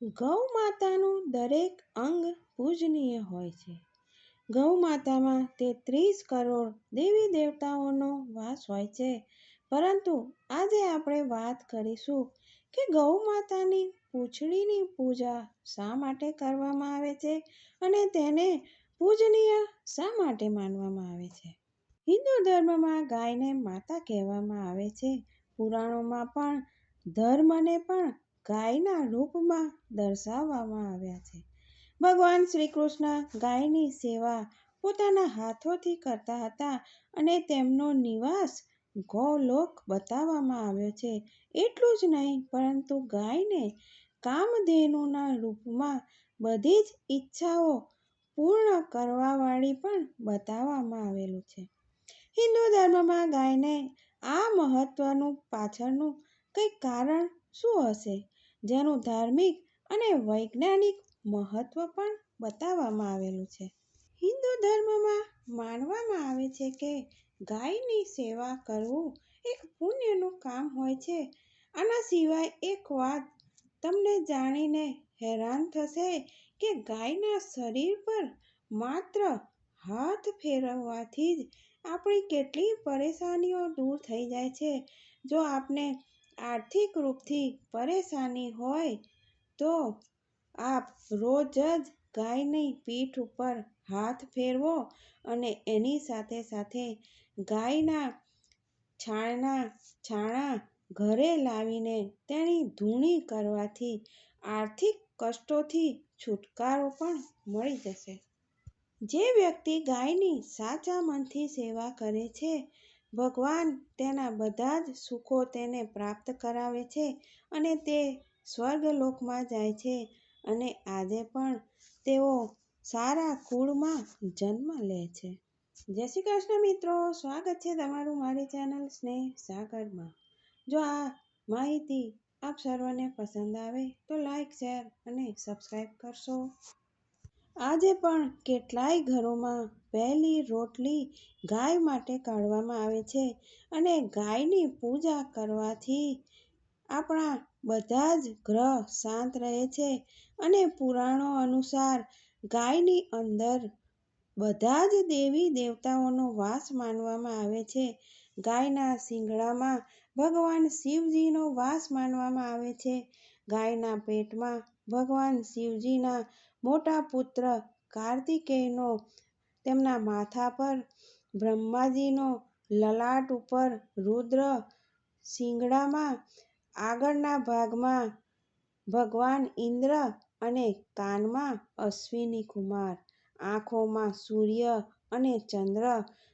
ગૌ માતાનું દરેક અંગ પૂજનીય હોય છે. ગૌ માતામાં તેત્રીસ કરોડ દેવી દેવતાઓનો વાસ હોય છે. પરંતુ આજે આપણે વાત કરીશું કે ગૌ માતાની પૂંછડીની પૂજા શા માટે કરવામાં આવે છે અને તેને પૂજનીય શા માટે માનવામાં આવે છે? હિન્દુ ધર્મમાં ગાયને માતા કહેવામાં આવે છે. પુરાણોમાં પણ ધર્મને પણ ગાયના રૂપમાં દર્શાવવામાં આવ્યા છે. ભગવાન શ્રી કૃષ્ણ ગાયની સેવા પોતાના હાથોથી કરતા હતા અને તેમનો નિવાસ ગૌલોક બતાવવામાં આવ્યો છે. એટલું જ નહીં, પરંતુ ગાયને કામધેનુના રૂપમાં બધી જ ઈચ્છાઓ પૂર્ણ કરવાવાળી પણ બતાવવામાં આવેલું છે. હિન્દુ ધર્મમાં ગાયને આ મહત્વનું પાછળનું કંઈક કારણ શું હશે? જેનું ધાર્મિક અને વૈજ્ઞાનિક મહત્વ પણ બતાવવામાં આવેલું છે. હિન્દુ ધર્મમાં માનવામાં આવે છે કે ગાયની સેવા કરવું એક પુણ્યનું કામ હોય છે. આના સિવાય એક વાત તમને જાણીને હેરાન થશે કે ગાયના શરીર પર માત્ર હાથ ફેરવવાથી જ આપણી કેટલી પરેશાનીઓ દૂર થઈ જાય છે. જો આપને આર્થિક રૂપથી પરેશાની હોય તો આપ રોજ જ ગાયની પીઠ ઉપર હાથ ફેરવો અને એની સાથે સાથે ગાયના છાણના છાણા ઘરે લાવીને તેની ધૂણી કરવાથી આર્થિક કષ્ટોથી છુટકારો પણ મળી જશે. જે વ્યક્તિ ગાયની સાચા મનથી સેવા કરે છે ભગવાન તેના બધા જ સુખો તેને પ્રાપ્ત કરાવે છે અને તે સ્વર્ગલોકમાં જાય છે અને આજે પણ તેઓ સારા કુળમાં જન્મ લે છે. જય શ્રી કૃષ્ણ મિત્રો, સ્વાગત છે તમારું મારી ચેનલ સ્નેહ સાગરમાં. જો આ માહિતી આપ સર્વને પસંદ આવે તો લાઈક, શેર અને સબસ્ક્રાઈબ કરશો. આજે પણ કેટલાય ઘરોમાં પહેલી રોટલી ગાય માટે કાઢવામાં આવે છે અને ગાયની પૂજા કરવાથી આપણા બધા જ ગ્રહ શાંત રહે છે અને પુરાણો અનુસાર ગાયની અંદર બધા જ દેવી દેવતાઓનો વાસ માનવામાં આવે છે. ગાયના શિંગડામાં ભગવાન શિવજીનો વાસ માનવામાં આવે છે. ગાયના પેટમાં ભગવાન શિવજીના મોટા પુત્ર કાર્તિકેયનો તેમના માથા પર, બ્રહ્માજીનો લલાટ ઉપર, રુદ્ર શિંગડામાં, આગળના ભાગમાં ભગવાન ઇન્દ્ર અને કાનમાં અશ્વિની કુમાર. આંખોમાં સૂર્ય અને ચંદ્ર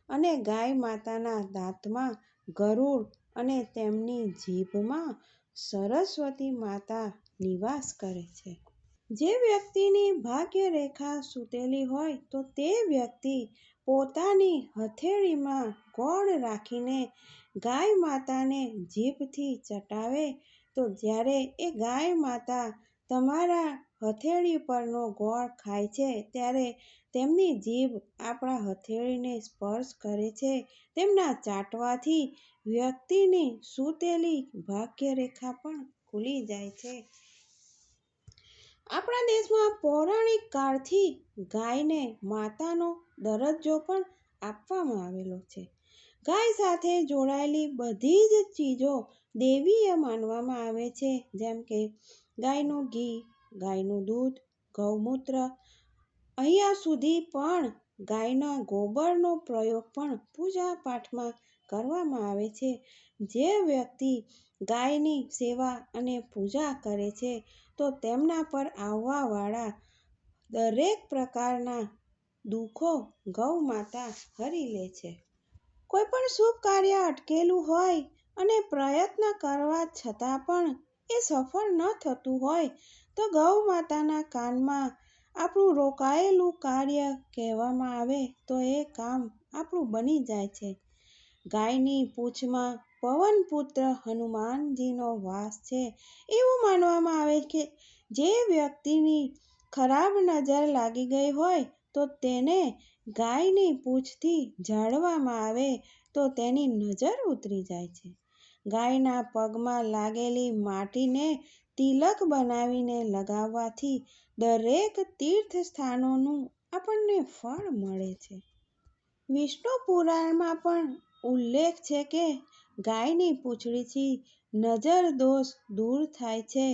અને ગાય માતાના દાંતમાં ગરુડ અને તેમની જીભમાં સરસ્વતી માતા નિવાસ કરે છે. જે વ્યક્તિની ભાગ્ય રેખા સૂતેલી હોય તો તે વ્યક્તિ પોતાની હથેળીમાં ગોળ રાખીને ગાય માતાને જીભથી ચટાવે. તો જ્યારે એ ગાય માતા તમારા હથેળી પરનો ગોળ ખાય છે ત્યારે તેમની જીભ આપણા હથેળીને સ્પર્શ કરે છે. તેમના ચાટવાથી વ્યક્તિની સૂતેલી ભાગ્યરેખા પણ ખુલી જાય છે. આપણા દેશમાં પૌરાણિક કાળથી ગાયને માતાનો દરજ્જો પણ આપવામાં આવેલો છે. ગાય સાથે જોડાયેલી બધી જ ચીજો દેવીય માનવામાં આવે છે, જેમ કે ગાયનું ઘી ગાયનું દૂધ, ગૌમૂત્ર, અહીંયા સુધી પણ ગાયના ગોબરનો પ્રયોગ પણ પૂજા પાઠમાં કરવામાં આવે છે. જે વ્યક્તિ ગાયની સેવા અને પૂજા કરે છે, તો તેમના પર આવવાવાળા દરેક પ્રકારના દુઃખો ગૌ માતા હરી લે છે. કોઈ પણ શુભ કાર્ય અટકેલું હોય અને પ્રયત્ન કરવા છતાં પણ એ સફળ ન થતું હોય તો ગૌ માતાના કાનમાં આપણું રોકાયેલું કાર્ય કહેવામાં આવે તો એ કામ આપણું બની જાય છે. ગાયની પૂંછમાં પવનપુત્ર હનુમાનજીનો વાસ છે. એવું માનવામાં આવે કે જે વ્યક્તિની ખરાબ નજર લાગી ગઈ હોય તો તેને ગાયની પૂંછથી ઝાડવામાં આવે તો તેની નજર ઉતરી જાય છે. ગાયના પગમાં લાગેલી માટીને તિલક બનાવીને લગાવવાથી દરેક તીર્થ સ્થાનોનું આપણને ફળ મળે છે. વિષ્ણુ પુરાણમાં પણ ઉલ્લેખ છે કે ગાયની પૂંછડીથી નજર દોષ દૂર થાય છે.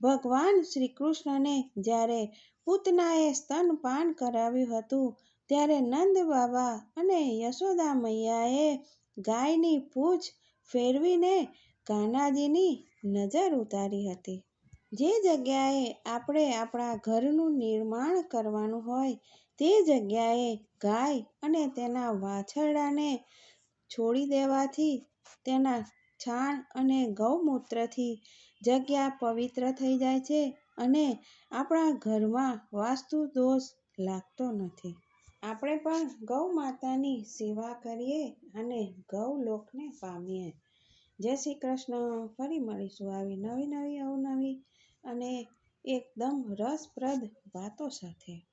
ભગવાન શ્રી કૃષ્ણને જ્યારે પૂતનાએ સ્તનપાન કરાવ્યું હતું, ત્યારે નંદ બાબા અને યશોદા મૈયાએ ગાયની પૂંછ ફેરવીને કાનાજીની નજર ઉતારી હતી. જે જગ્યાએ આપણે આપણા ઘરનું નિર્માણ કરવાનું હોય, તે જગ્યાએ ગાય અને તેના વાછરડાને છોડી દેવાથી તેના છાણ અને ગૌમૂત્રથી જગ્યા પવિત્ર થઈ જાય છે અને આપણા ઘરમાં વાસ્તુ દોષ લાગતો નથી. આપણે પણ ગૌ માતાની સેવા કરીએ અને ગૌ લોકને પામીએ. જય શ્રી કૃષ્ણ. ફરી મળીશું આવી નવી નવી અવનવી અને એકદમ રસપ્રદ વાતો સાથે.